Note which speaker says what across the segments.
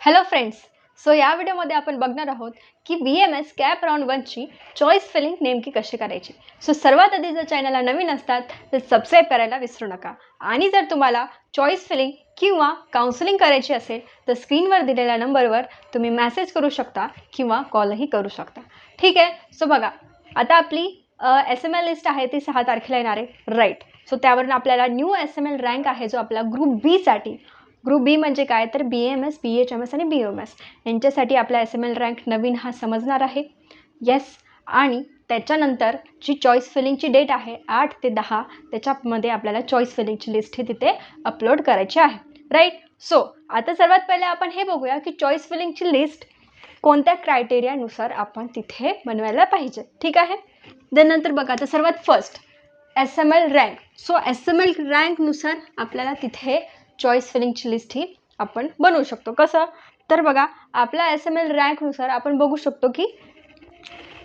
Speaker 1: Hello friends so या व्हिडिओमध्ये आपण बघणार आहोत की B M S cap round वनची चॉईस फिलिंग नेमकी कशी करायची. सो सर्वात आधी जर चॅनलला नवीन असतात तर सबस्क्राईब करायला विसरू नका. आणि जर तुम्हाला चॉईस फिलिंग किंवा काउन्सिलिंग करायची असेल तर स्क्रीनवर दिलेल्या नंबरवर तुम्ही मॅसेज करू शकता किंवा कॉलही करू शकता. ठीक आहे? सो बघा. आता आपली एस एम एल लिस्ट आहे ती सहा तारखेला येणार आहे. राईट सो त्यावरून आपल्याला new S M L rank आहे जो आपला ग्रुप बीसाठी ग्रुप बी म्हणजे काय? तर B M S B H M S आणि बी एम एस यांच्यासाठी आपला एस एम एल रँक नवीन हा समजणार आहे. येस आणि त्याच्यानंतर जी चॉईस फिलिंगची डेट आहे आठ ते दहा त्याच्यामध्ये आपल्याला चॉईस फिलिंगची लिस्ट ही तिथे अपलोड करायची आहे. राईट सो आता सर्वात पहिले आपण हे बघूया की चॉईस फिलिंगची लिस्ट कोणत्या क्रायटेरियानुसार आपण तिथे बनवायला पाहिजे. ठीक आहे? त्यानंतर बघा आता सर्वात first S M L rank so S M L रँकनुसार आपल्याला तिथे चॉईस फिलिंगची लिस्ट ही आपण बनवू शकतो. कसं? तर बघा आपला एस एम एल रँकनुसार आपण बघू शकतो की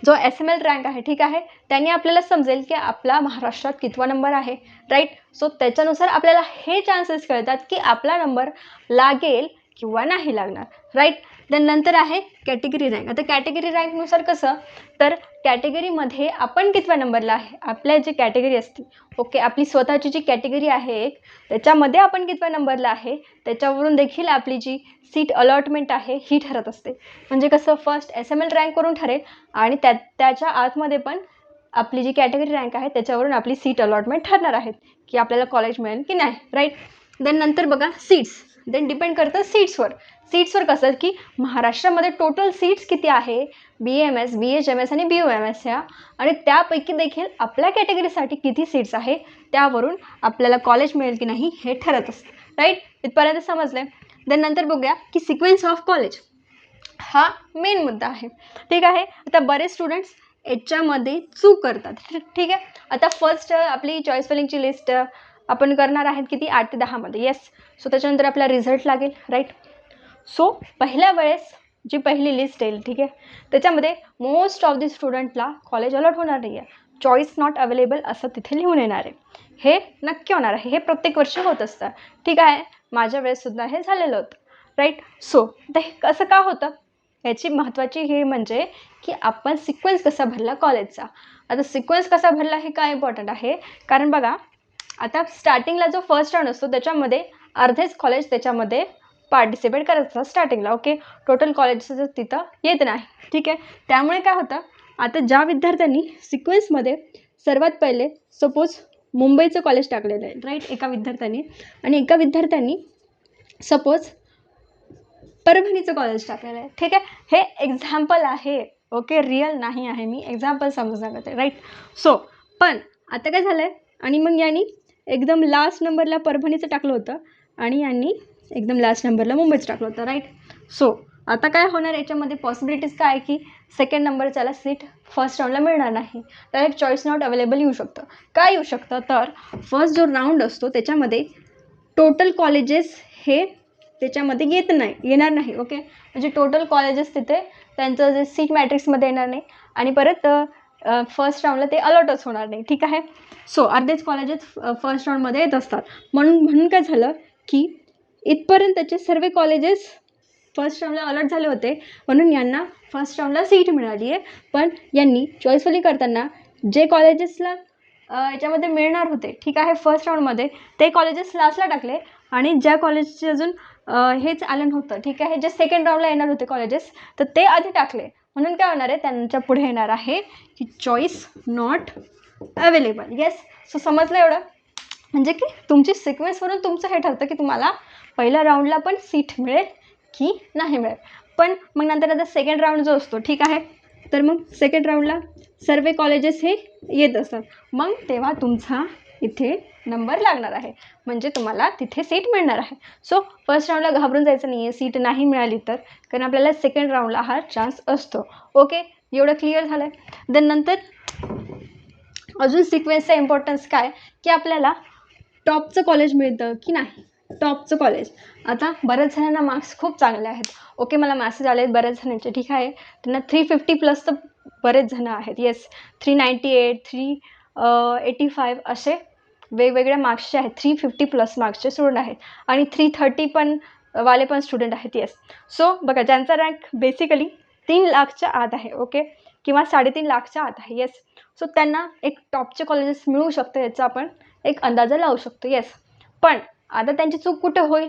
Speaker 1: जो एस एम एल रँक आहे ठीक आहे? त्यांनी आपल्याला समजेल की आपला महाराष्ट्रात कितवा नंबर आहे राईट सो त्याच्यानुसार आपल्याला हे चान्सेस कळतात की आपला नंबर लागेल किंवा नाही लागणार राईट देन नंतर आहे कॅटेगरी रँक आता कॅटेगरी रँकनुसार कसं? तर कॅटेगरीमध्ये आपण कितव्या नंबरला आहे? आपल्या जी कॅटेगरी असते ओके आपली स्वतःची जी कॅटेगरी आहे एक त्याच्यामध्ये आपण कितव्या नंबरला आहे? त्याच्यावरून देखील आपली जी सीट अलॉटमेंट आहे ही ठरत असते. म्हणजे कसं? फर्स्ट एस एम एल रँकवरून ठरेल आणि त्या त्याच्या आतमध्ये पण आपली जी कॅटेगरी रँक आहे त्याच्यावरून आपली सीट अलॉटमेंट ठरणार आहेत की आपल्याला कॉलेज मिळेल की नाही राईट देन नंतर बघा सीट्स देन डिपेंड करतं सीट्सवर सीट्सवर कसं की महाराष्ट्रामध्ये टोटल सीट्स किती आहे? B M S B H M S आणि बी यू एम एस ह्या आणि त्यापैकी देखील आपल्या कॅटेगरीसाठी किती सीट्स आहे? त्यावरून आपल्याला कॉलेज मिळेल की नाही हे ठरत असतं. राईट इथपर्यंत समजलं आहे देन नंतर बघूया की सिक्वेन्स ऑफ कॉलेज हा मेन मुद्दा आहे. ठीक आहे? आता बरेच स्टुडंट्स याच्यामध्ये चूक करतात. ठीक आहे? आता फर्स्ट आपली चॉईस फिलिंगची लिस्ट आपण करणार आहेत किती? आठ ते दहामध्ये. येस सो त्याच्यानंतर आपला रिझल्ट लागेल राईट सो पहिल्या वेळेस जी पहिली लिस्ट येईल ठीक आहे? त्याच्यामध्ये मोस्ट ऑफ दी स्टुडंटला कॉलेज अलॉट होणार नाही आहे चॉईस नॉट अवेलेबल असं तिथे लिहून येणार आहे. हे नक्की होणार आहे. हे प्रत्येक वर्षी होत असतं. ठीक आहे? माझ्या वेळेससुद्धा हे झालेलं होतं. राईट सो ते कसं का होतं? याची महत्त्वाची हे म्हणजे की आपण सिक्वेन्स कसा भरला कॉलेजचा आता सिक्वेन्स कसा भरला हे काय इम्पॉर्टंट आहे? कारण बघा आता स्टार्टिंगला जो फर्स्ट राऊंड असतो त्याच्यामध्ये अर्धेच कॉलेज त्याच्यामध्ये पार्टिसिपेट करत असतात स्टार्टिंगला ओके टोटल कॉलेजचं तिथं येत नाही ठीक आहे? त्यामुळे काय होतं आता ज्या विद्यार्थ्यांनी सिक्वेन्समध्ये सर्वात पहिले सपोज मुंबईचं कॉलेज टाकलेलं आहे राईट एका विद्यार्थ्यांनी. आणि एका विद्यार्थ्यांनी सपोज परभणीचं कॉलेज टाकलेलं आहे ठीक आहे? हे एक्झाम्पल आहे ओके रिअल नाही आहे मी एक्झाम्पल समजून सांगते राईट सो पण आता काय झालं आहे आणि मग यांनी एकदम लास्ट नंबरला परभणीचं टाकलं होतं आणि यांनी एकदम लास्ट नंबरला मुंबईचं टाकलं होतं राईट सो आता काय होणार याच्यामध्ये पॉसिबिलिटीज काय आहे की सेकंड नंबरच्याला सीट फर्स्ट राऊंडला मिळणार नाही. तर एक चॉईस नॉट अवेलेबल येऊ शकतं. काय येऊ शकतं? तर फर्स्ट जो राऊंड असतो त्याच्यामध्ये टोटल कॉलेजेस हे त्याच्यामध्ये येत नाही येणार नाही ओके म्हणजे टोटल कॉलेजेस तिथे त्यांचं जे सीट मॅट्रिक्समध्ये येणार नाही. आणि परत फर्स्ट राऊंडला ते अलॉटच होणार नाही. ठीक आहे? सो अर्धेच कॉलेजेस फर्स्ट राऊंडमध्ये येत असतात. म्हणून म्हणून काय झालं की इथपर्यंतचे सर्व कॉलेजेस फर्स्ट राऊंडला अलर्ट झाले होते. म्हणून यांना फर्स्ट राऊंडला सीट मिळाली आहे. पण यांनी चॉईसफुली करताना जे कॉलेजेसला याच्यामध्ये मिळणार होते ठीक आहे फर्स्ट राऊंडमध्ये ते कॉलेजेस लास्टला टाकले. आणि ज्या कॉलेजचे अजून हेच आलं नव्हतं ठीक आहे जे सेकंड राऊंडला येणार होते कॉलेजेस तर ते आधी टाकले. म्हणून काय होणार आहे त्यांच्या पुढे येणार आहे की choice not available yes so समजलं एवढं? म्हणजे की तुमची सिक्वेन्सवरून तुमचं हे ठरतं की तुम्हाला पहिल्या राऊंडला पण सीट मिळेल की नाही मिळेल. पण मग नंतर आता सेकंड राऊंड जो असतो ठीक आहे? तर मग सेकंड राऊंडला सर्व कॉलेजेस हे येत असतात. मग तेव्हा तुमचा इथे नंबर लागणार आहे. म्हणजे तुम्हाला तिथे सीट मिळणार आहे. सो फर्स्ट राऊंडला घाबरून जायचं नाही आहे सीट नाही मिळाली तर. कारण आपल्याला सेकंड राऊंडला हा चान्स असतो. ओके एवढं क्लिअर झालं आहे देन नंतर अजून सिक्वेन्सचा इम्पॉर्टन्स काय? की आपल्याला टॉपचं कॉलेज मिळतं की नाही? टॉपचं कॉलेज आता बऱ्याच जणांना मार्क्स खूप चांगले आहेत. ओके मला मॅसेज आले आहेत बऱ्याच जणांचे. ठीक आहे? त्यांना थ्री फिफ्टी प्लस तर बरेच जणं आहेत. Yes three ninety eight three eighty five असे वेगवेगळ्या मार्क्सचे आहेत थ्री फिफ्टी प्लस मार्क्सचे स्टुडंट आहेत. आणि थ्री थर्टी पण वाले पण स्टुडंट आहेत येस सो बघा ज्यांचा रँक बेसिकली तीन लाखच्या आत आहे ओके किंवा साडेतीन लाखच्या आत आहे येस सो त्यांना एक टॉपचे कॉलेजेस मिळू शकतं याचा आपण एक अंदाजा लावू शकतो येस पण आता त्यांची चूक कुठे होईल?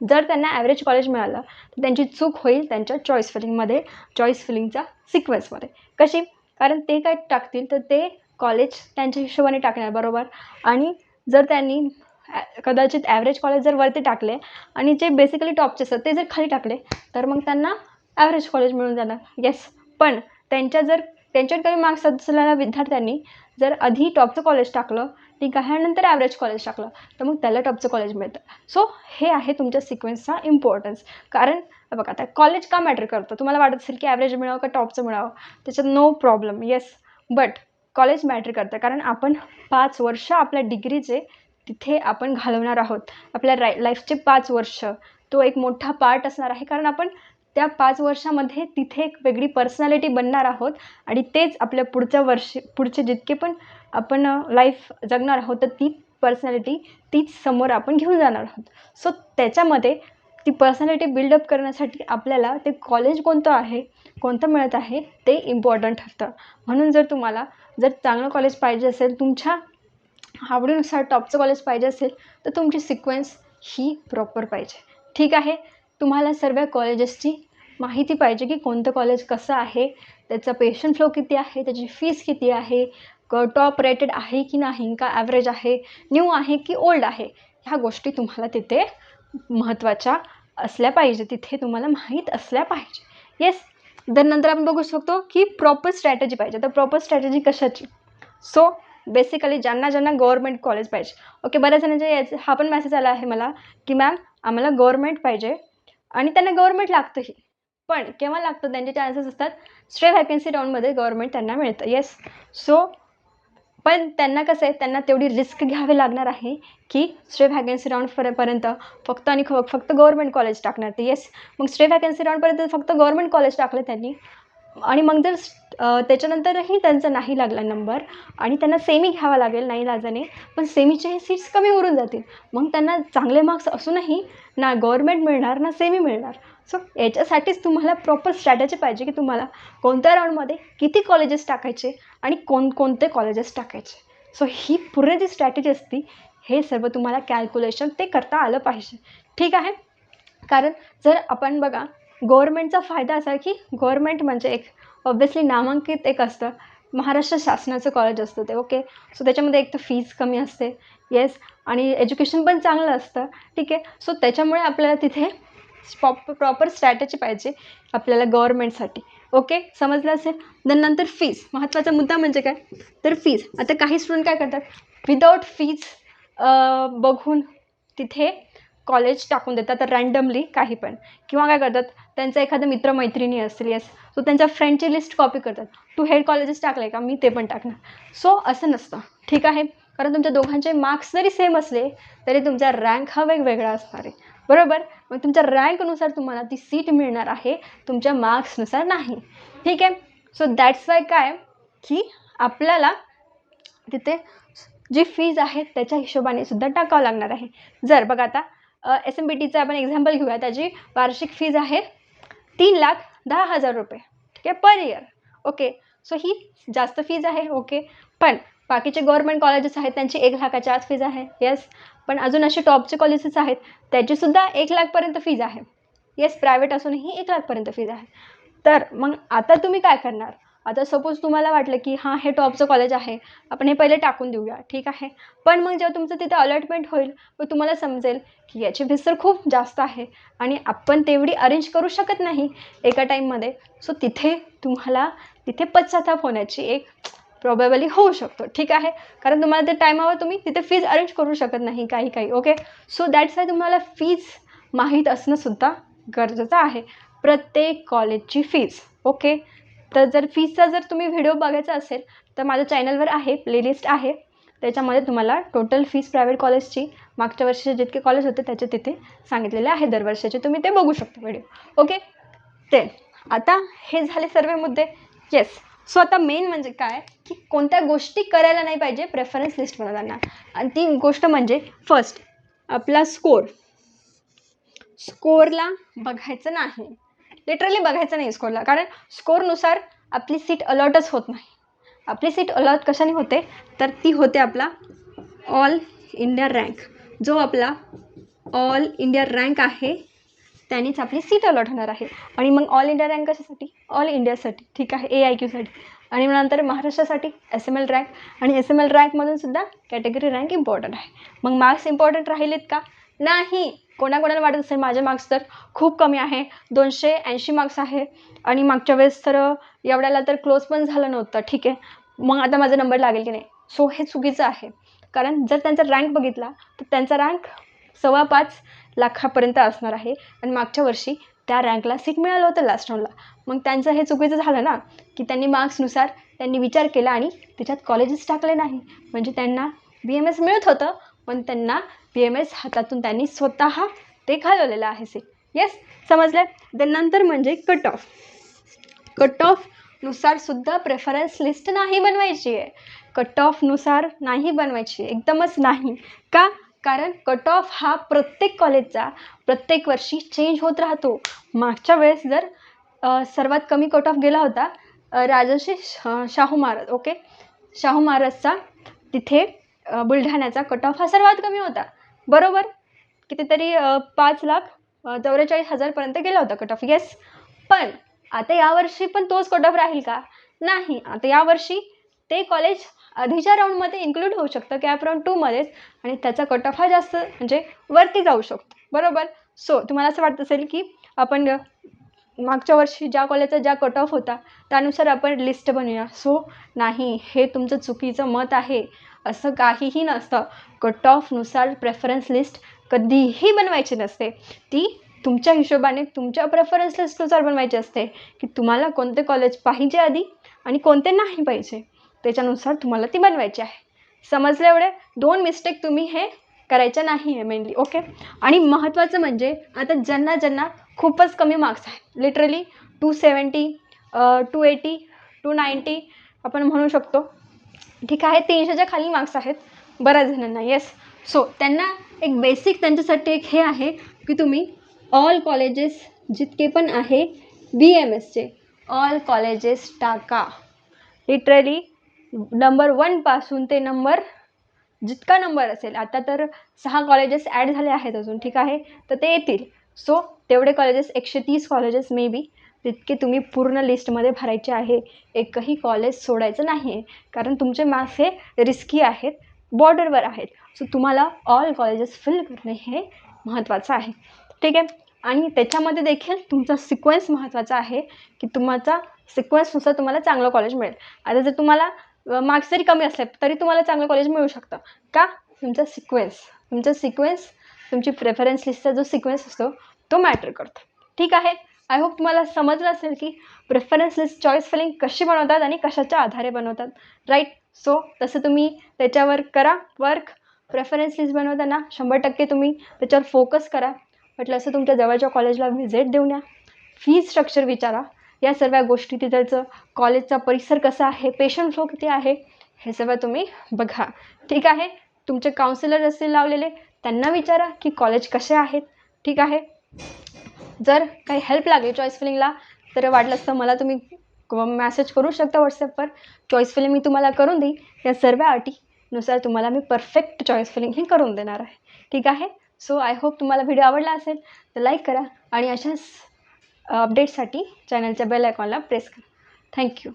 Speaker 1: जर त्यांना ॲव्हरेज कॉलेज मिळालं तर त्यांची चूक होईल त्यांच्या चॉईस फिलिंगमध्ये चॉईस फिलिंगच्या सिक्वेन्समध्ये कशी? कारण ते काय टाकतील तर ते कॉलेज त्यांच्या हिशोबाने टाकणार बरोबर? आणि जर त्यांनी ॲ- कदाचित ॲव्हरेज कॉलेज जर वरती टाकले आणि जे बेसिकली टॉपचे असतात ते जर खाली टाकले तर मग त्यांना ॲव्हरेज कॉलेज मिळून जाणार. येस पण त्यांच्या जर त्यांच्यात कमी मार्क्स असलेल्या विद्यार्थ्यांनी जर आधी टॉपचं कॉलेज टाकलं ठीक आहे नंतर ॲव्हरेज कॉलेज टाकलं तर मग त्याला टॉपचं कॉलेज मिळतं. सो हे आहे तुमच्या सिक्वेन्सचा इम्पॉर्टन्स कारण बघा आता कॉलेज का मॅटर करतं? तुम्हाला वाटत असेल की ॲव्हरेज मिळावं का टॉपचं मिळावं? त्याच्यात no problem yes but college matter करतं. कारण आपण पाच वर्ष आपल्या डिग्रीचे तिथे आपण घालवणार आहोत. आपल्या राय लाईफचे पाच वर्ष. तो एक मोठा पार्ट असणार आहे. कारण आपण त्या पाच वर्षामध्ये तिथे एक वेगळी पर्सनॅलिटी बनणार आहोत. आणि तेच आपल्या पुढच्या वर्ष पुढचे जितके पण आपण लाईफ जगणार आहोत तर ती पर्सनॅलिटी तीच समोर आपण घेऊन जाणार आहोत. सो त्याच्यामध्ये ती पर्सनॅलिटी बिल्डअप करण्यासाठी आपल्याला ते कॉलेज कोणतं आहे कोणतं मिळत आहे ते इम्पॉर्टंट ठरतं. म्हणून जर तुम्हाला जर चांगलं कॉलेज पाहिजे असेल तुमच्या आवडीनुसार टॉपचं कॉलेज पाहिजे असेल तर तुमची सिक्वेन्स ही प्रॉपर पाहिजे. ठीक आहे? तुम्हाला सर्व कॉलेजेसची माहिती पाहिजे की कोणतं कॉलेज कसं आहे त्याचा पेशंट फ्लो किती आहे त्याची फीस किती आहे क टॉप रेटेड आहे की नाही का ॲव्हरेज आहे न्यू आहे की ओल्ड आहे ह्या गोष्टी तुम्हाला तिथे महत्त्वाच्या असल्या पाहिजे तिथे तुम्हाला माहीत असल्या पाहिजे. येस दर नंतर आपण बघू शकतो की प्रॉपर स्ट्रॅटेजी पाहिजे. तर प्रॉपर स्ट्रॅटेजी कशाची? सो बेसिकली ज्यांना ज्यांना गव्हर्मेंट कॉलेज पाहिजे. ओके बऱ्याच जणांचे याचे हा पण मेसेज आला आहे मला की मॅम आम्हाला गव्हर्मेंट पाहिजे आणि त्यांना गव्हर्मेंट लागतंही. पण केव्हा लागतं? त्यांचे चान्सेस असतात. स्ट्रे व्हॅकन्सी राऊंडमध्ये गव्हर्मेंट त्यांना मिळतं. येस सो पण त्यांना कसं आहे त्यांना तेवढी रिस्क घ्यावी लागणार आहे की स्ट्रे व्हॅकन्सी राऊंड पर्यंत फक्त आणि ख- फक्त गव्हर्मेंट कॉलेज टाकणार. ते येस मग स्ट्रे व्हॅकन्सी राऊंडपर्यंत फक्त गव्हर्मेंट कॉलेज टाकलं त्यांनी. आणि मग जर त्याच्यानंतरही त्यांचा नाही लागला नंबर आणि त्यांना सेमी घ्यावा लागेल नाही लाजाने. पण सेमीचे सीट्स कमी उरून जातील. मग त्यांना चांगले मार्क्स असूनही ना गव्हर्मेंट मिळणार ना सेमी मिळणार. सो याच्यासाठीच तुम्हाला प्रॉपर स्ट्रॅटेजी पाहिजे की तुम्हाला कोणत्या राऊंडमध्ये किती कॉलेजेस टाकायचे आणि कोणकोणते कॉलेजेस टाकायचे. सो ही पूर्ण जी स्ट्रॅटेजी असती हे सर्व तुम्हाला कॅल्क्युलेशन ते करता आलं पाहिजे. ठीक आहे? कारण जर आपण बघा गव्हर्मेंटचा फायदा असा की गव्हर्मेंट म्हणजे एक ऑब्व्हियसली नामांकित एक असतं. महाराष्ट्र शासनाचं कॉलेज असतं ते ओके सो त्याच्यामध्ये एक तर फीज कमी असते. येस आणि एज्युकेशन पण चांगलं असतं. ठीक आहे? सो त्याच्यामुळे आपल्याला तिथे प्रॉप प्रॉपर स्ट्रॅटजी पाहिजे आपल्याला गव्हर्मेंटसाठी ओके समजलं असेल? देन नंतर फीज महत्त्वाचा मुद्दा म्हणजे काय? तर फीज आता काही स्टुडंट काय करतात? विदाऊट फीज बघून तिथे कॉलेज टाकून देतात रँडमली काही पण. किंवा काय करतात त्यांचा एखादा मित्रमैत्रिणी असतील येस सो त्यांच्या फ्रेंडची लिस्ट कॉपी करतात. तू हेड कॉलेजेस टाकलं का? मी ते पण टाकणार. सो असं नसतं. ठीक आहे? कारण तुमच्या दोघांचे मार्क्स जरी सेम असले तरी तुमचा रँक हा वेगवेगळा असणार आहे. बरोबर? मग तुमच्या रँकनुसार तुम्हाला ती सीट मिळणार आहे. तुमच्या मार्क्सनुसार नाही. ठीक आहे? सो दॅट्स वाय काय? की आपल्याला तिथे जी फीज आहे त्याच्या हिशोबाने सुद्धा टाकावं लागणार आहे. जर बघा आता एस एम बी टीचं आपण एक्झाम्पल घेऊया. त्याची वार्षिक फीज आहे तीन लाख दहा हजार रुपये. ठीक आहे? पर इयर ओके सो ही जास्त फीज आहे. ओके पण बाकीचे गव्हर्मेंट कॉलेजेस आहेत त्यांची एक लाखाच्या आत फीज आहे. येस पण अजून असे टॉपचे कॉलेजेस आहेत त्याचीसुद्धा एक लाखपर्यंत फीज आहे. येस प्रायव्हेट असूनही एक लाखपर्यंत फीज आहे. तर मग आता तुम्ही काय करणार? आता सपोज तुम्हाला वाटलं की हां हे टॉपचं कॉलेज आहे आपण हे पहिले टाकून देऊया ठीक आहे? पण मग जेव्हा तुमचं तिथे अलॉटमेंट होईल मग तुम्हाला समजेल की याची फीस तर खूप जास्त आहे आणि आपण तेवढी अरेंज करू शकत नाही एका टाईममध्ये सो तिथे तुम्हाला तिथे पश्चाताप होण्याची एक प्रॉबेबली होऊ शकतो ठीक आहे? कारण तुम्हाला ते टायमावर तुम्ही तिथे फीज अरेंज करू शकत नाही काही काही ओके सो दॅट्स वाय तुम्हाला फीज माहीत असणंसुद्धा गरजेचं आहे. प्रत्येक कॉलेजची फीज ओके तर जर फीजचा जर तुम्ही व्हिडिओ बघायचा असेल तर माझ्या चॅनलवर आहे प्लेलिस्ट आहे. त्याच्यामध्ये तुम्हाला टोटल फीस प्रायव्हेट कॉलेजची मागच्या वर्षीचे जितके कॉलेज होते त्याचे तिथे सांगितलेले आहे. दरवर्षाचे तुम्ही ते बघू शकता व्हिडिओ ओके ते आता हे झाले सर्व मुद्दे. येस सो आता मेन म्हणजे काय? की कोणत्या गोष्टी करायला नाही पाहिजे प्रेफरन्स लिस्ट बनवताना. आणि ती गोष्ट म्हणजे फर्स्ट आपला स्कोर स्कोअरला बघायचं नाही. लिटरली बघायचं नाही स्कोरला कारण स्कोरनुसार आपली सीट अलॉटच होत नाही. आपली सीट अलॉट कशाने होते? तर ती होते आपला ऑल इंडिया रँक जो आपला ऑल इंडिया रँक आहे त्यानेच आपली सीट अलॉट होणार आहे. आणि मग ऑल इंडिया रँक कशासाठी? ऑल इंडियासाठी ठीक आहे ए आय क्यूसाठी आणि मग नंतर महाराष्ट्रासाठी एस एम एल रँक आणि एस एम एल रँकमधून सुद्धा कॅटेगरी रँक इम्पॉर्टंट आहे. मग मार्क्स इम्पॉर्टंट राहिलेत का? नाही. कोणाकोणाला वाटत असेल माझे मार्क्स तर खूप कमी आहे. दोनशे ऐंशी मार्क्स आहे. आणि मागच्या वेळेस तर एवढ्याला तर क्लोज पण झालं नव्हतं. ठीक आहे. मग आता माझा नंबर लागेल की नाही? सो हे चुकीचं आहे. कारण जर त्यांचा रँक बघितला तर त्यांचा रँक सव्वा पाच लाखापर्यंत असणार आहे. आणि मागच्या वर्षी त्या रँकला सीट मिळालं होतं लास्ट राऊंडला मग त्यांचं हे चुकीचं झालं ना की त्यांनी मार्क्सनुसार त्यांनी विचार केला आणि त्याच्यात कॉलेजेस टाकले नाही. म्हणजे त्यांना बी एम एस मिळत होतं पण त्यांना पी एम एस हातातून त्यांनी स्वतः ते घालवलेलं आहे. से येस समजलं? देन नंतर म्हणजे कट ऑफ कट ऑफनुसार सुद्धा प्रेफरन्स लिस्ट नाही बनवायची आहे. कट ऑफनुसार नाही बनवायची आहे. एकदमच नाही. का? कारण कट ऑफ हा प्रत्येक कॉलेजचा प्रत्येक वर्षी चेंज होत राहतो. मागच्या वेळेस जर सर्वात कमी कट ऑफ गेला होता राजर्षी शाहू महाराज ओके शाहू महाराजचा तिथे बुलढाण्याचा कट ऑफ हा सर्वात कमी होता. बरोबर? कितीतरी पाच लाख चौवेचाळीस हजारपर्यंत गेला होता कट ऑफ येस पण आता यावर्षी पण तोच कट ऑफ राहील का? नाही. आता यावर्षी ते कॉलेज आधीच्या राऊंडमध्ये इन्क्लूड होऊ शकतं कॅप राऊंड टूमध्येच आणि त्याचा कट ऑफ हा जास्त म्हणजे वरती जाऊ शकतो. बरोबर? सो तुम्हाला असं वाटत असेल की आपण मागच्या वर्षी ज्या कॉलेजचा ज्या कट ऑफ होता त्यानुसार आपण लिस्ट बनवूया. सो नाही हे तुमचं चुकीचं मत आहे. असं काहीही नसतं. कट ऑफनुसार प्रेफरन्स लिस्ट कधीही बनवायची नसते. ती तुमच्या हिशोबाने तुमच्या प्रेफरन्स लिस्टनुसार बनवायची असते की तुम्हाला कोणते कॉलेज पाहिजे आधी आणि कोणते नाही पाहिजे. त्याच्यानुसार तुम्हाला ती बनवायची आहे. समजलं एवढे? दोन मिस्टेक तुम्ही हे करायच्या नाही आहे मेनली ओके आणि महत्त्वाचं म्हणजे आता ज्यांना ज्यांना खूपच कमी मार्क्स आहेत. Literally two seventy two eighty two ninety आपण म्हणू शकतो. ठीक आहे तीनशेच्या खाली मार्क्स आहेत बऱ्याच जणांना. येस सो त्यांना एक बेसिक त्यांच्यासाठी एक हे आहे की तुम्ही ऑल कॉलेजेस जितके पण आहे बी एम एसचे ऑल कॉलेजेस टाका. लिटरली नंबर वनपासून ते नंबर जितका नंबर असेल आता तर सहा कॉलेजेस ॲड झाले आहेत अजून ठीक आहे? तर ते येतील. सो तेवढे कॉलेजेस एकशे तीस कॉलेजेस मे बी तितके तुम्ही पूर्ण लिस्टमध्ये भरायचे आहे एकही कॉलेज सोडायचं नाही आहे कारण तुमचे मार्क्स हे रिस्की आहेत बॉर्डरवर आहेत. सो तुम्हाला ऑल कॉलेजेस फिल करणे हे महत्त्वाचं आहे. ठीक आहे? आणि त्याच्यामध्ये देखील तुमचा सिक्वेन्स महत्त्वाचा आहे की तुमचा सिक्वेन्सनुसार तुम्हाला चांगलं कॉलेज मिळेल. आता जर तुम्हाला मार्क्स जरी कमी असले तरी तुम्हाला चांगलं कॉलेज मिळू शकतं. का? तुमचा सिक्वेन्स तुमचा सिक्वेन्स तुमची प्रेफरन्स लिस्टचा जो सिक्वेन्स असतो तो मॅटर करतो. ठीक आहे? आय होप तुम्हाला समजलं असेल की प्रेफरन्स लिस्ट चॉईस फिलिंग कशी बनवतात आणि कशाच्या आधारे बनवतात. राईट सो तसं तुम्ही त्याच्यावर करा वर्क प्रेफरन्स लिस्ट बनवताना शंभर टक्के तुम्ही त्याच्यावर फोकस करा. म्हटलं असं तुमच्या जवळच्या कॉलेजला व्हिजिट देऊन या. फी स्ट्रक्चर विचारा. या सर्व गोष्टी तिथलचं कॉलेजचा परिसर कसा आहे पेशंट फ्लो किती आहे हे सगळं तुम्ही बघा. ठीक आहे? तुमचे काउन्सिलर असतील लावलेले त्यांना विचारा की कॉलेज कसे आहेत? ठीक आहे? जर काही हेल्प लागली चॉईस फिलिंगला तर वाटलंच तर मला तुम्ही मॅसेज करू शकता व्हॉट्सअपवर चॉईस फिलिंग मी तुम्हाला करून देईन. या सर्व अटीनुसार तुम्हाला मी परफेक्ट चॉईस फिलिंग हे करून देणार आहे. ठीक आहे? सो आय होप तुम्हाला व्हिडिओ आवडला असेल तर लाईक करा आणि अशाच अपडेटसाठी चॅनलच्या बेल आयकॉनला प्रेस करा. थँक्यू